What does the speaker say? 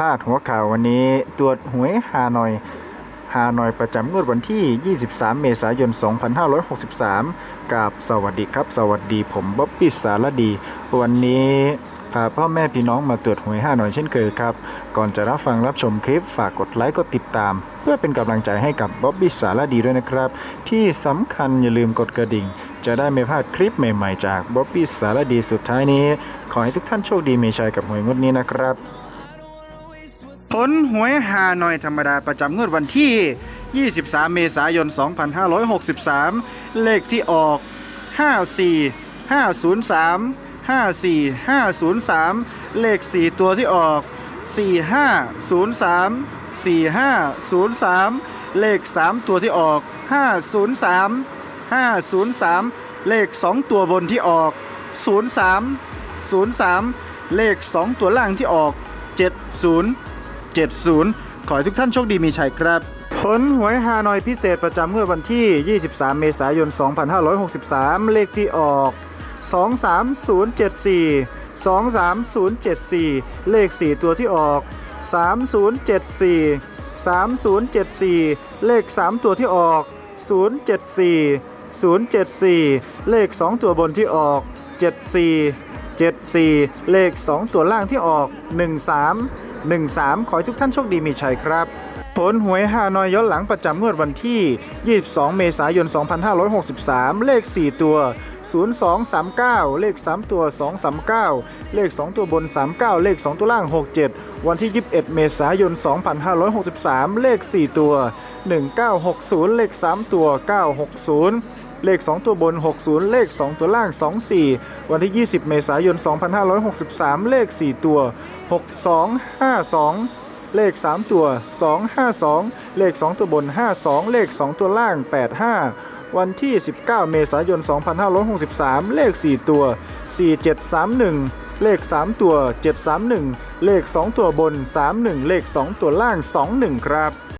พาดหัวข่าววันนี้ตรวจหวยฮานอยฮานอยประจำงวดวันที่ 23 เมษายน 2563 กับสวัสดีครับ สวัสดีผมบ๊อบบี้สารดี วันนี้พาพ่อแม่พี่น้องมาตรวจหวยฮานอยเช่นเคยครับ ก่อนจะรับฟังรับชมคลิปฝากกดไลค์กดติดตาม เพื่อเป็นกำลังใจให้กับบ๊อบบี้สารดีด้วยนะครับ ที่สำคัญอย่าลืมกดกระดิ่ง จะได้ไม่พลาดคลิปใหม่ๆ จากบ๊อบบี้สารดีสุดท้ายนี้ ขอให้ทุกท่านโชคดีมีชัยกับหวยงวดนี้นะครับ ผลหวยฮานอยธรรมดาประจำงวดวันที่ 23 เมษายน 2563 เลขที่ออก 54 503 54 503 เลข 4 ตัวที่ออก 4503 4503 เลข 3 ตัวที่ออก 503 503 เลข 2 ตัวบนที่ออก 03 03 เลข 2 ตัวล่างที่ออก 70 70 ขอให้ทุกท่านโชคดีมีชัยครับ ผลหวยฮานอยพิเศษประจำเมื่อวันที่ 23 เมษายน 2563 เลขที่ออก 23074 23074 เลข 4 ตัวที่ออก 3074 3074 เลข 3 ตัวที่ออก 074 074 เลข 2 ตัวบนที่ออก 74 74 เลข 2 ตัวล่างที่ออก 13 13 ขอให้ทุกท่านโชคดีมีชัยครับ ผลหวยฮานอยย้อนหลังประจำงวดวันที่ 22 เมษายน 2563 เลข 4 ตัว 0239 เลข 3 ตัว 239 เลข 2 ตัวบน 39 เลข 2 ตัวล่าง 67 วันที่ 21 เมษายน 2563 เลข 4 ตัว 1960 เลข 3 ตัว 960 เลข 2 ตัวบน 60 เลข 2 ตัวล่าง 24 วันที่ 20 เมษายน 2563 เลข 4 ตัว 6252เลข 3 ตัว 252 เลข 2 ตัวบน 52 เลข 2 ตัวล่าง 85 วันที่ 19 เมษายน 2563 เลข 4 ตัว 4731 เลข 3 ตัว 731 เลข 2 ตัวบน 31 เลข 2 ตัวล่าง 21 ครับ